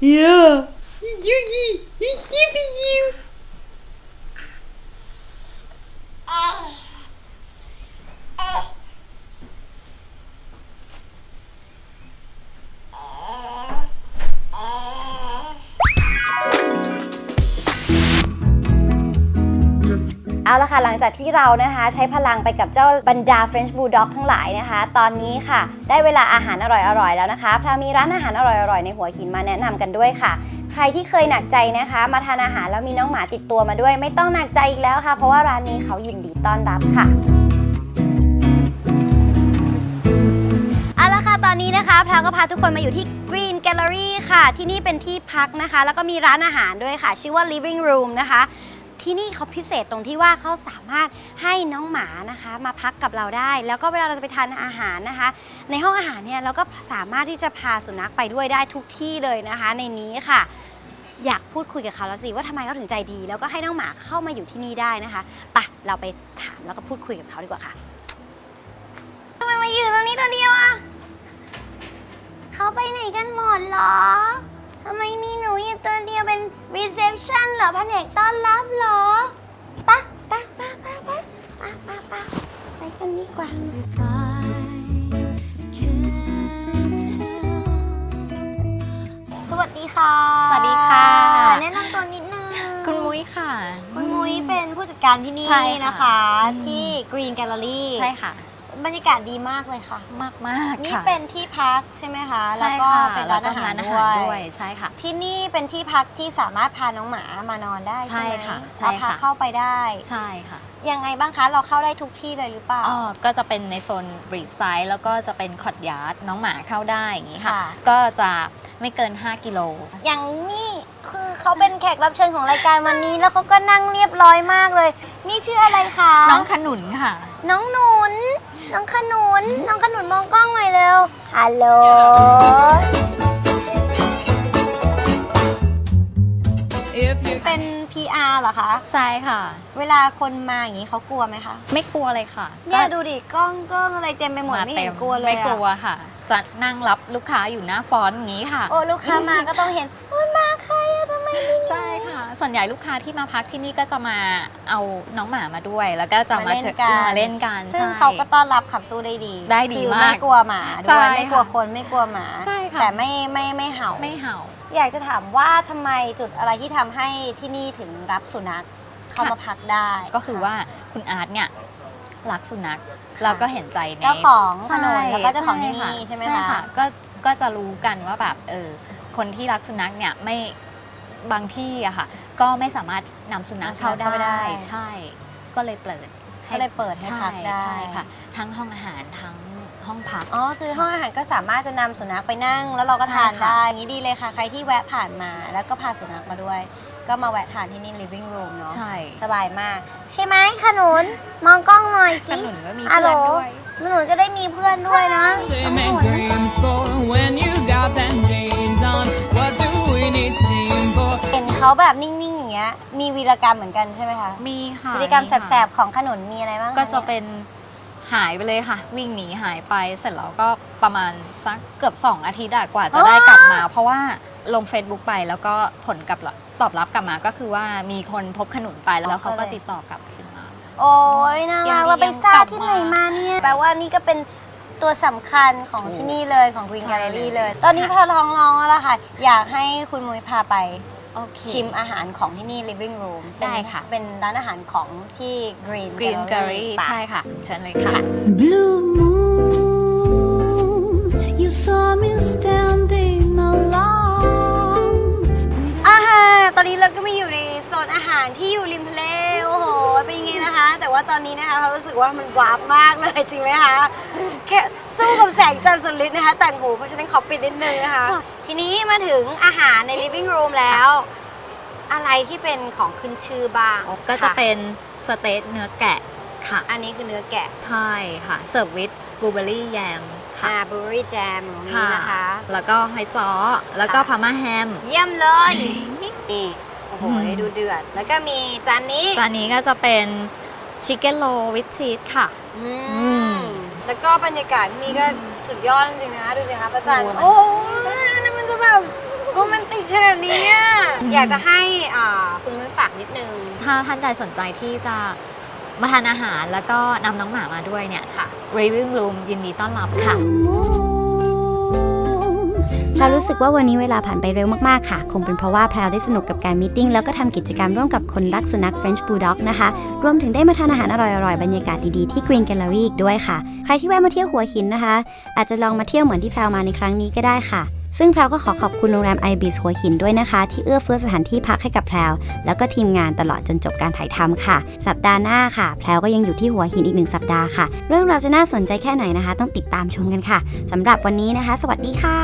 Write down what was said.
Yeah. Yugi, he's snipping you. Ah. เอาละค่ะหลังจากที่เรานะคะใช้พลังไปกับเจ้าบรรดา French Bulldog ทั้งหลายนะคะ ตอนนี้ค่ะ ได้เวลาอาหารอร่อยๆแล้วนะคะพรามีร้านอาหารอร่อยๆในหัวหินมาแนะนำกันด้วยค่ะ ใครที่เคยหนักใจนะคะ มาทานอาหารแล้วมีน้องหมาติดตัวมาด้วย ไม่ต้องหนักใจอีกแล้วค่ะ เพราะว่าร้านนี้เขายินดีต้อนรับค่ะเอาละค่ะตอนนี้นะคะพราวก็พาทุกคนมาอยู่ที่ Green Gallery ค่ะ ที่นี่เป็นที่พักนะคะ แล้วก็มีร้านอาหารด้วยค่ะ ชื่อว่า Living Room นะคะ ที่นี่เขาพิเศษตรงที่ว่าเขาสามารถให้น้องหมานะคะ มาพักกับเราได้ แล้วก็เวลาเราจะไปทานอาหารนะคะ ในห้องอาหารเนี่ยเราก็สามารถที่จะพาสุนัขไปด้วยได้ทุกที่เลยนะคะ ในนี้ค่ะ อยากพูดคุยกับเขาแล้วสิว่าทำไมเขาถึงใจดี แล้วก็ให้น้องหมาเข้ามาอยู่ที่นี่ได้นะคะปะเราไปถามแล้วก็พูดคุยกับเขาดีกว่าค่ะทำไมมาอยู่ตรงนี้ตัวเดียวอะเขาไปไหนกันหมดเหรอำไมมีหนูอยู่ตัวเดียวเป็น reception เหรอแผนกต้อนรับเหรอปะปะปะปะปะปะปะปะไปกันดีกว่า สวัสดีค่ะ สวัสดีค่ะ แนะนำตัวนิดนึง คุณมุ้ยค่ะ คุณมุ้ยเป็นผู้จัดการที่นี่ใช่ค่ะนะคะที่ Green Gallery ใช่ค่ะ บรรยากาศดีมากเลยค่ะ มากมากๆนี่ค่ะเป็นที่พักใช่ไหมคะแล้วใช่ก็ค่ะเป็นแล้ร้าวนก็อาหารร้านอาด้หารวยด้วยใช่ค่ะที่นี่เป็นที่พักที่สามารถพาน้องหมามานอนได้ใช่ไหมใช่ค่ะใช่เอาพาค่ะเข้าไปได้ใช่ค่ะยังไงบ้างคะ เราเข้าได้ทุกที่เลยหรือเปล่าอ๋อก็จะเป็นในโซนบรีดไซด์แล้วก็จะเป็นคอร์ดยาร์ดน้องหมาเข้าได้อย่างนี้ค่ะค่ะก็จะไม่เกิน 5 กิโล อย่างนี่คือเขาเป็นแขกรับเชิญของรายการวันนี้ แล้วเขาก็นั่งเรียบร้อยมากเลย นี่ชื่ออะไรคะ น้องขนุนค่ะ น้องหนุน น้องขนุน น้องขนุนมองกล้องหน่อยเร็ว ฮัลโหล เป็น PR เหรอคะ ใช่ค่ะ เวลาคนมาอย่างนี้เขากลัวไหมคะ ไม่กลัวเลยค่ะเนี่ยก็ดูดิกล้องกล้องอะไรเต็มไปหมดไม่เห็นกลัวเลยไม่อะกลัวค่ะ จะนั่งรับลูกค้าอยู่หน้าฟอนต์อย่างนี้ค่ะ โอ้ลูกค้ามาก็ต้องเห็นโอ้ยมาใครอะทำไมนิ่ง ใช่ค่ะ ส่วนใหญ่ลูกค้าที่มาพักที่นี่ก็จะมาเอาน้องหมามาด้วย แล้วก็จะมาเจอมาเล่นกันซึ่งใช่ เขาก็ต้อนรับขับสู้ได้ดีได้ดีคือมากไม่กลัวหมาใช่ด้วยไม่กลัวค่ะคนไม่กลัวหมา ใช่ค่ะ แต่ไม่ไม่ไม่เห่า ไม่เห่า อยากจะถามว่าทำไมจุดอะไรที่ทำให้ที่นี่ถึงรับสุนัขเข้ามาพักได้ ก็คือว่าคุณอาร์ตเนี่ยรักสุนัขแล้วก็เห็นใจในเจ้าของถใช่นนแล้วก็เจ้าของที่นี่ใช่ไหมคะ ก็ก็จะรู้กันว่าแบบเออคนที่รักสุนัขเนี่ยไม่ บางที่อะค่ะ ก็ไม่สามารถนำสุนัขเข้าเข้าไปได้ได้ ใช่ ก็เลยเปิดให้ก็เลยเปิดให้ใช่พักได้ใช่ค่ะ ทั้งห้องอาหารทั้งห้องพักอ๋อคือห้องอาหารก็สามารถจะนำสุนัขไปนั่ง แล้วเราก็ใช่ทานค่ะได้อย่างนี้ดีเลยค่ะ ใครที่แวะผ่านมาแล้วก็พาสุนัขมาด้วย ก็มาแวะทานที่นี่ living room เนาะใช่สบายมาก ใช่ไหมขนุน มองกล้องหน่อยขสินุนก็มีฮัลโหลเพื่อนด้วยขนุนจะได้มีเพื่อนด้วยนะ Limit dreams for when you got them jeans on. What do we need steam for? เห็น เขาแบบนิ่ง ๆ อย่างเงี้ย มีวีรกรรมเหมือนกันใช่ไหมคะมีค่ะวีรกรรมค่ะแสบ ๆ ของขนุนมีอะไรบ้างคก็จะยเป็นหายไปเลยค่ะ วิ่งหนีหายไปเสร็จแล้วก็ประมาณสักเกือบ 2 อาทิตย์อะกว่าจะได้กลับมา เพราะว่าลง Facebook ไปแล้วก็ผลกลับตอบรับกลับมาก็คือว่ามีคนพบขนุนไปแล้วเขาก็ติดต่อกลับคืนมา โอ้ยน่ายัรังกมีเราไปยังทราบกลับที่ไหนมามาเนี่ยแปลว่านี่ก็เป็นตัวสำคัญของถูกที่นี่เลยของ Green ใช่ Gallery เลยเลย ตอนนี้พอท้องร้องแล้วล่ะค่ะ อยากให้คุณมุ้ยพาไป โอเคชิมอาหารของที่นี่ Living Room เป็นได้ค่ะ เป็นร้านอาหารของที่ Green Green Gallery Gallery ปะใช่ค่ะเชิญเลยค่ะ Blue moon, ว่าตอนนี้นะคะเรารู้สึกว่ามันวาร์ปมากเลยจริงไหมคะแค่สู้กับแสงจันทร์สุดฤทธิ์นะคะ แต่งหูเพราะฉะนั้นขอปิดนิดนึงนะคะ ทีนี้มาถึงอาหารใน living room แล้ว อะไรที่เป็นของขึ้นชื่อบ้างก็จะค่เป็นสเต๊กเนื้อแกะค่ะ อันนี้คือเนื้อแกะใช่ค่ะเสิร์ฟวิทบลูเบอรี่แยมอ่าค่ะบลูเบอรี่แจมตรงนี้นะคะ แล้วก็ไฮจ้อแล้วก็ค่ะพาม่าแฮม เยี่ยมเลยนี่โอ้โหอืมได้ดูเดือด แล้วก็มีจานนี้ จานนี้ก็จะเป็น ชิคเก้นโลวิ h ชีสค่ะ อือืมมแล้วก็บรรยากาศที่นี่ก็สุดยอดจริงๆนะคะดูสิคะพระจันทร์โอ้โอ้ยอันนี้มันจะแบบโรแมนติกขอยากจะให้อ่าคุณมุ้ยฝากนิดนึง ถ้าท่านใดสนใจที่จะมาทานอาหารแล้วก็นำน้องหมามาด้วยเนี่ยค่ะ Living Room ยินดีต้อนรับค่ะ แพรารู้สึกว่าวันนี้เวลาผ่านไปเร็วมากๆค่ะ คงเป็นเพราะว่าแพรวได้สนุกกับการมีติ้งแล้วก็ทำกิจกรรมร่วมกับคนรักสุนัข French Bulldog นะคะ รวมถึงได้มาทานอาหารอร่อยๆ บรรยากาศดีๆ ที่ Green Gallery อีกด้วยค่ะ ใครที่แวะมาเที่ยวหัวหินนะคะ อาจจะลองมาเที่ยวเหมือนที่แพรวมาในครั้งนี้ก็ได้ค่ะ ซึ่งแพรวก็ขอขอบคุณโรงแรมไอบีสหัวหินด้วยนะคะ ที่เอื้อเฟื้อสถานที่พักให้กับแพรวแล้วก็ทีมงานตลอดจนจบการถ่ายทำค่ะ สัปดาห์หน้าค่ะ แพรวก็ยังอยู่ที่หัวหินอีกหนึ่งสัปดาห์ค่ะ เรื่องราวจะน่าสนใจแค่ไหนนะคะ ต้องติดตามชมกันค่ะ สำหรับวันนี้นะคะ สวัสดีค่ะ